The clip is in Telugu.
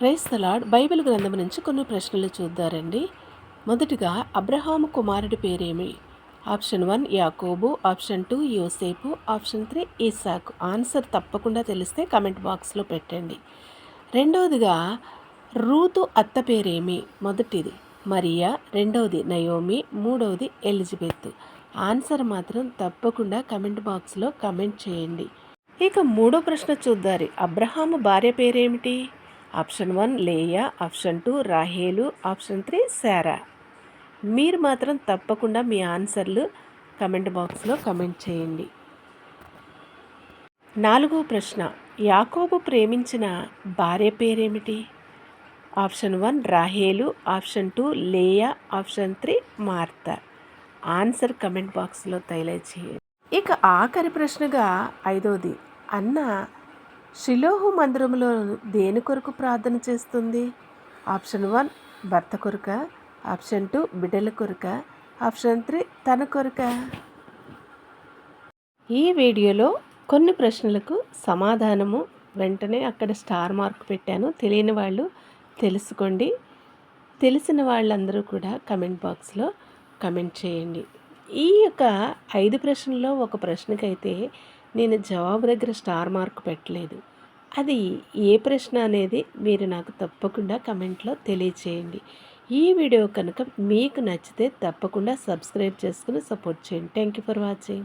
క్రైస్తలాడ్ బైబిల్ గ్రంథం నుంచి కొన్ని ప్రశ్నలు చూద్దారండి. మొదటిగా అబ్రహాము కుమారుడి పేరేమి? ఆప్షన్ వన్ యాకోబు ఆప్షన్ టూ యోసేపు ఆప్షన్ త్రీ ఈసాకు ఆన్సర్ తప్పకుండా తెలిస్తే కమెంట్ బాక్స్లో పెట్టండి. రెండవదిగా రూతు అత్త పేరేమి? మొదటిది మరియా రెండవది నయోమి మూడవది ఎలిజబెత్. ఆన్సర్ మాత్రం తప్పకుండా కమెంట్ బాక్స్లో కమెంట్ చేయండి. ఇక మూడో ప్రశ్న చూద్దారి. అబ్రహాము భార్య పేరేమిటి? Option one Leah option two రాహేలు ఆప్షన్ త్రీ శారా. మీరు మాత్రం తప్పకుండా మీ ఆన్సర్లు కమెంట్ బాక్స్లో కమెంట్ చేయండి. నాలుగో ప్రశ్న. యాకోబు ప్రేమించిన భార్య పేరేమిటి? ఆప్షన్ వన్ రాహేలు option two Leah option three Martha. Answer comment బాక్స్లో చేయండి. ఇక ఆఖరి ప్రశ్నగా ఐదోది. అన్న షిలోహు మందిరంలో దేని కొరకు ప్రార్థన చేస్తుంది? ఆప్షన్ వన్ భర్త కొరక. ఆప్షన్ టూ బిడ్డల కొరక. ఆప్షన్ త్రీ తన కొరక. ఈ వీడియోలో కొన్ని ప్రశ్నలకు సమాధానము వెంటనే అక్కడ స్టార్ మార్క్ పెట్టాను. తెలియని వాళ్ళు తెలుసుకోండి. తెలిసిన వాళ్ళందరూ కూడా కమెంట్ బాక్స్లో కమెంట్ చేయండి. ఈ యొక్క ఐదు ప్రశ్నల్లో ఒక ప్రశ్నకైతే నేను జవాబు దగ్గర స్టార్ మార్క్ పెట్టలేదు. అది ఏ ప్రశ్న అనేది మీరు నాకు తప్పకుండా కమెంట్లో తెలియచేయండి. ఈ వీడియో కనుక మీకు నచ్చితే తప్పకుండా సబ్స్క్రైబ్ చేసుకుని సపోర్ట్ చేయండి. Thank you for watching